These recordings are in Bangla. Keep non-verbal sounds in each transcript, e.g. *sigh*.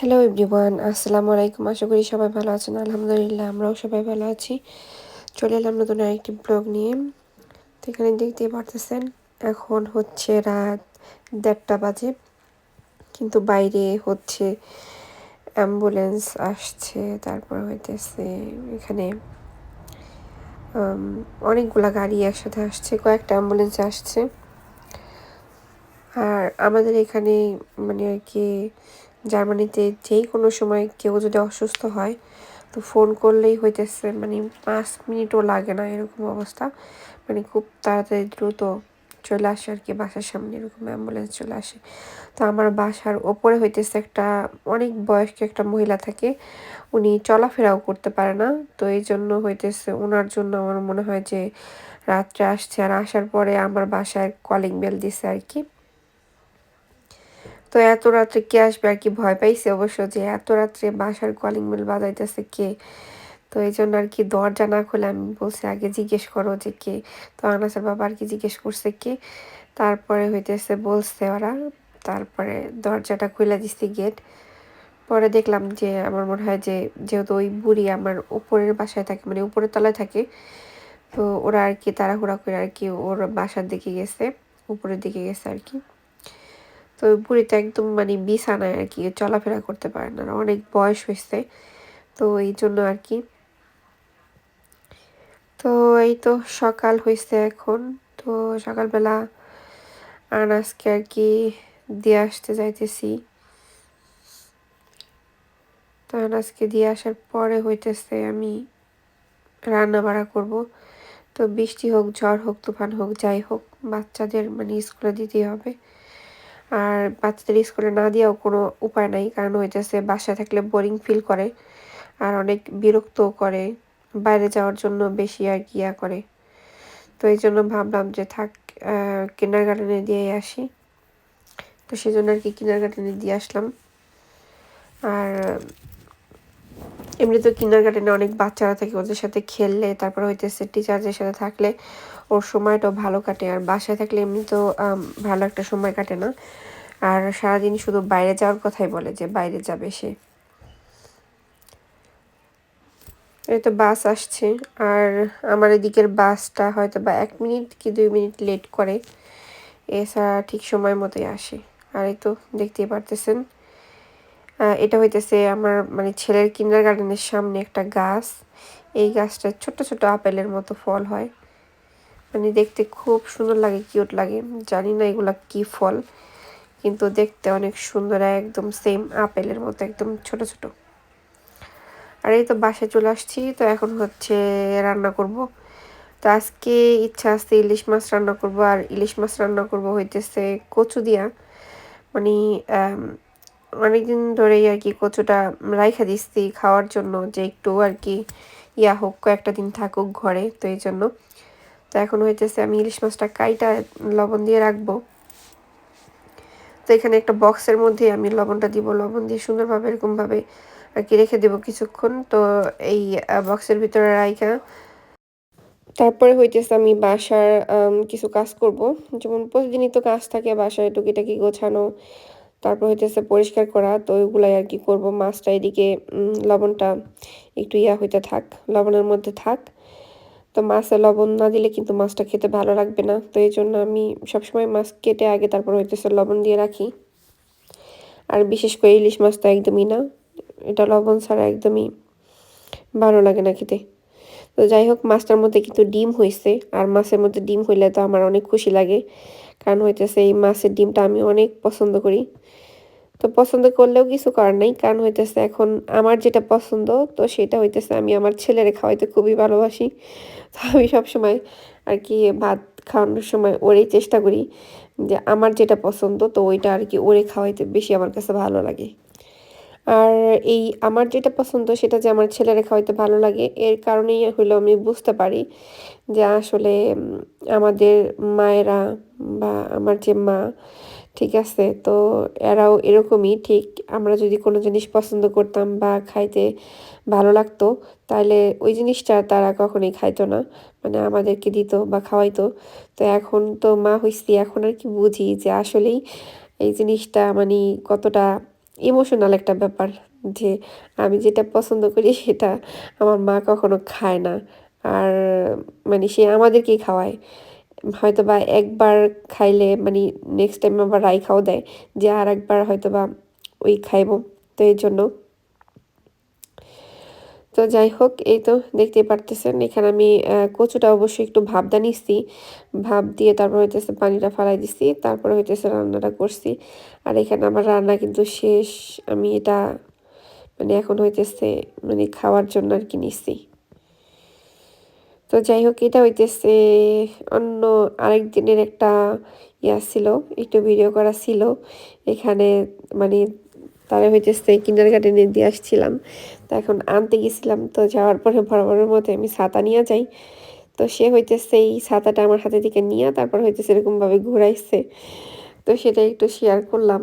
হ্যালো এভরিওয়ান আসসালামু আলাইকুম আশা করি সবাই ভালো আছেন আলহামদুলিল্লাহ আমরাও সবাই ভালো আছি চলে এলাম নতুন আরেকটি ব্লগ নিয়ে তো এখানে দেখতেই পারতেছেন এখন হচ্ছে রাত দেড়টা বাজে কিন্তু বাইরে হচ্ছে অ্যাম্বুলেন্স আসছে তারপর হইতেছে এখানে অনেকগুলা গাড়ি একসাথে আসছে কয়েকটা অ্যাম্বুলেন্স আসছে আর আমাদের এখানে মানে আর কি জার্মানিতে যেই কোনো সময় কেউ যদি অসুস্থ হয়, তো ফোন করলেই হইতেছে মানে পাঁচ মিনিটও লাগে না এরকম অবস্থা। মানে খুব তাড়াতাড়ি দ্রুত চলে আসে আর কি, বাসার সামনে এরকম অ্যাম্বুলেন্স চলে আসে। তো আমার বাসার ওপরে হইতেছে একটা অনেক বয়স্ক একটা মহিলা থাকে, উনি চলাফেরাও করতে পারে না। তো এই জন্য হইতেছে ওনার জন্য আমার মনে হয় যে রাত্রে আসছে আর আসার পরে আমার বাসায় কলিং বেল দিছে আর কি। তো এত রাত্রে কে আসবে আর কি ভয় পাইছে অবশ্য যে এত রাত্রে বাসার কলিং বেল বাজাইতেছে কে? তো এই জন্য আর কি দরজা না খুলে আমি বলছি, আগে জিজ্ঞেস করো যে কে? তো আনাসের বাবা আর কি জিজ্ঞেস করছে কে? তারপরে হইতেছে বলছে ওরা, তারপরে দরজাটা খুলে দিচ্ছি গেট পরে দেখলাম যে আমার মনে হয় যে যেহেতু ওই বুড়ি আমার উপরের বাসায় থাকে মানে উপরের তলায় থাকে, তো ওরা আর কি তাড়াহুড়া করে আর কি ওর বাসার দিকে গেছে, উপরের দিকে গেছে আর কি। তো বুড়িটা একদম মানে বিছানায় আর কি, চলাফেরা করতে পারে না। অনেক বয়স হয়েছে, তো এই জন্য আর কি। তো এই তো সকাল হয়েছে এখন, তো সকালবেলা আনাজকে আর কি দিয়ে আসতে যাইতেছি। তো আনাজকে দিয়ে আসার পরে হইতেছে আমি রান্না বাড়া করব। তো বৃষ্টি হোক, ঝড় হোক, তুফান হোক, যাই হোক, বাচ্চাদের মানে স্কুলে দিতেই হবে। আর বাচ্চাদের স্কুলে না দেওয়াও কোনো উপায় নাই, কারণ হইতেছে বাসায় থাকলে বোরিং ফিল করে আর অনেক বিরক্তও করে, বাইরে যাওয়ার জন্য বেশি আর গিয়া করে। তো এই জন্য ভাবলাম যে থাক কিনার গার্ডেনে দিয়ে আসি। তো সেই জন্য আর কি কিনার গার্ডেনে দিয়ে আসলাম। আর এমনি তো কিনার গার্ডেনে অনেক বাচ্চারা থাকে, ওদের সাথে খেললে, তারপর হইতেছে টিচারদের সাথে থাকলে ওর সময়টাও ভালো কাটে। আর বাসায় থাকলে এমনি তো ভালো একটা সময় কাটে না। আর সারাদিন শুধু বাইরে যাওয়ার কথাই বলে যে বাইরে যাবে সে। এই তো বাস আসছে। আর আমার এদিকের বাসটা হয়তো বা এক মিনিট কি দুই মিনিট লেট করে। এছাড়া ঠিক সময় মতোই আসে। আর এই তো দেখতেই পারতেছেন। এটা হইতেছে আমার মানে ছেলের কিন্ডার গার্ডেনের সামনে একটা গাছ। এই গাছটা ছোট ছোট আপেলের মতো ফল হয়। মানে দেখতে খুব সুন্দর লাগে, কিউট লাগে। জানি না এগুলা কি ফল, কিন্তু দেখতে অনেক সুন্দর, একদম সেম আপেলের মতো, একদম ছোট ছোট। আর এই তো বাসায় চলে আসছি, তো এখন হচ্ছে রান্না করব। তো আজকে ইচ্ছা আছে ইলিশ মাছ রান্না করব, আর ইলিশ মাছ রান্না করব হইতেছে কচু দিয়া। মানে অনেকদিন ধরেই আর কি কচুটা রাইখা দিচ্ছি খাওয়ার জন্য যে একটু আর কি ইয়া হোক, কয়েকটা দিন থাকুক ঘরে, তো এই জন্য। তো এখন হইতেছে আমি ইলিশ মাছটা কাইটা লবণ দিয়ে রাখব। তো এখানে একটা বক্সের মধ্যে আমি লবণটা দিব, লবণ দিয়ে সুন্দরভাবে এরকমভাবে আর কি রেখে দেবো কিছুক্ষণ। তো এই বক্সের ভিতরে রাইখা। তারপরে হইতেছে আমি বাসার কিছু কাজ করব। যেমন প্রতিদিনই তো কাজ থাকে, বাসায় টুকিটাকি গোছানো তারপর হইতেছে পরিষ্কার করা, তো ওইগুলাই আর কি করব। মাছটা এদিকে লবণটা একটু ইয়া হইতে থাক, লবণের মধ্যে থাক। তো মাছে লবণ না দিলে কিন্তু মাছটা খেতে ভালো লাগবে না। তো এই জন্য আমি সবসময় মাছ কেটে আগে তারপর হইতেছে লবণ দিয়ে রাখি। আর বিশেষ করে ইলিশ মাছ তো একদমই না। এটা লবণ ছাড়া একদমই ভালো লাগে না খেতে। তো যাই হোক, মাছটার মধ্যে কিন্তু ডিম হয়েছে আর মাছের মধ্যে ডিম হইলে তো আমার অনেক খুশি লাগে। কারণ হইতেছে এই মাছের ডিমটা আমি অনেক পছন্দ করি। তো পছন্দ করলেও কিছু করার নাই, কারণ হইতেছে এখন আমার যেটা পছন্দ, তো সেটা হইতেছে আমি আমার ছেলেরে খাওয়াইতে খুবই ভালোবাসি। তো আমি সবসময় আর কি ভাত খাওয়ানোর সময় ওরেই চেষ্টা করি যে আমার যেটা পছন্দ, তো ওইটা আর কি ওরে খাওয়াইতে বেশি আমার কাছে ভালো লাগে। আর এই আমার যেটা পছন্দ সেটা যে আমার ছেলেরা খাওয়াইতে ভালো লাগে, এর কারণেই হইল আমি বুঝতে পারি যে আসলে আমাদের মায়েরা বা আমার যে মা, ঠিক আছে? তো এরাও এরকমই, ঠিক আমরা যদি কোনো জিনিস পছন্দ করতাম বা খাইতে ভালো লাগতো তাহলে ওই জিনিসটা তারা কখনোই খাইতো না। মানে আমাদেরকে দিত বা খাওয়াইতো। তো এখন তো মা হইছি, এখন আর কি বুঝি যে আসলেই এই জিনিসটা মানে কতটা ইমোশনাল একটা ব্যাপার যে আমি যেটা পছন্দ করি *laughs* সেটা আমার মা কখনো খায় না। আর মানে সে আমাদেরকেই খাওয়ায়। হয়তো বা একবার খাইলে মানে নেক্সট টাইম আবার রাই খাও দেয় যে আর একবার হয়তো বা ওই খাইব। তো এই জন্য তো যাই হোক, এই তো দেখতেই পারতেছেন, এখানে আমি কচুটা অবশ্যই একটু ভাবদা নিচ্ছি ভাব দিয়ে তারপর হইতেছে পানিটা ফালাই দিছি, তারপরে হইতেছে রান্নাটা করছি। আর এখানে আমার রান্না কিন্তু শেষ, আমি এটা মানে এখন হইতেছে মানে খাওয়ার জন্য আর কি নিচ্ছি তো যাই হোক, এটা হইতেছে, অন্য আরেক দিনের একটা ইয়া ছিল, একটু ভিডিও করা ছিল। এখানে মানে তারা হইতেছে কিন্ডার গার্ডেনে দিয়ে আসছিলাম। তো এখন আনতে গেছিলাম, তো যাওয়ার পরে বরাবরের মতো আমি ছাতা নিয়ে যাই। তো সে হইতেছে এই ছাতাটা আমার হাতে থেকে নিয়ে তারপর হইতেছে এরকমভাবে ঘুরাইছে। তো সেটা একটু শেয়ার করলাম।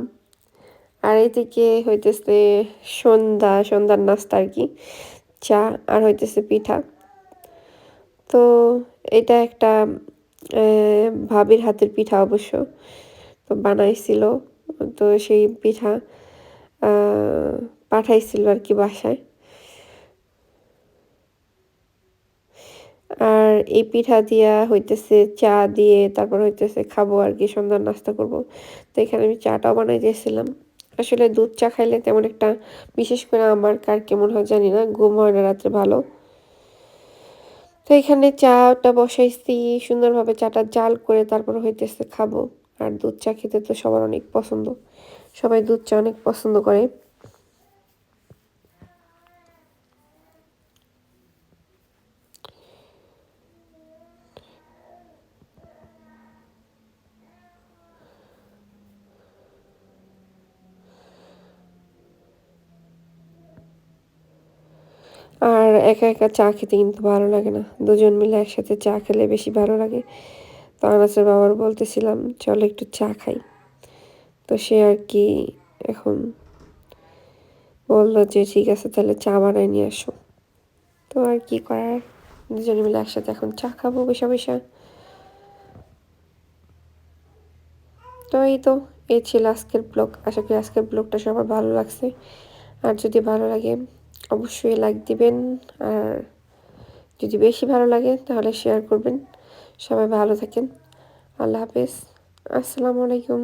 আর এদিকে হইতেছে সন্ধ্যা, সন্ধ্যার নাস্তা আর কি, চা আর হইতেছে পিঠা। তো এটা একটা ভাবির হাতের পিঠা অবশ্য। তো বানাইছিল, তো সেই পিঠা পাঠাইছিল আর কি বাসায়। আর এই পিঠা দিয়া হইতেছে চা দিয়ে তারপর হইতেছে খাব আর কি, সন্ধ্যার নাস্তা করব। তো এখানে আমি চাটাও বানাই দিয়েছিলাম। আসলে দুধ চা খাইলে তেমন একটা, বিশেষ করে আমার কার কেমন হয় জানি না, ঘুম হয় না রাত্রে ভালো। তো এখানে চাটা বসাইছি, সুন্দরভাবে চাটা জাল করে তারপর হইতেছে খাব। আর দুধ চা খেতে তো সবার অনেক পছন্দ। সবাই দুধ চা অনেক পছন্দ করে। আর একা একা চা খেতে কিন্তু ভালো লাগে না। দুজন মিলে একসাথে চা খেলে বেশি ভালো লাগে। তো আনাসের বাবার বলতেছিলাম, চলো একটু চা খাই। তো সে আর কি এখন বলল যে, ঠিক আছে, তাহলে চা বানাই নিয়ে আসো। তো আর কি করার? দুজনে মিলে একসাথে এখন চা খাব বসে বসে তো এই তো, এই ছিল আজকের ব্লগ। আশা করি আজকের ব্লগটা সবার ভালো লাগছে। আর যদি ভালো লাগে, অবশ্যই লাইক দিবেন। আর যদি বেশি ভালো লাগে, তাহলে শেয়ার করবেন। সবাই ভালো থাকেন। আল্লাহ হাফেজ। আসসালামু আলাইকুম।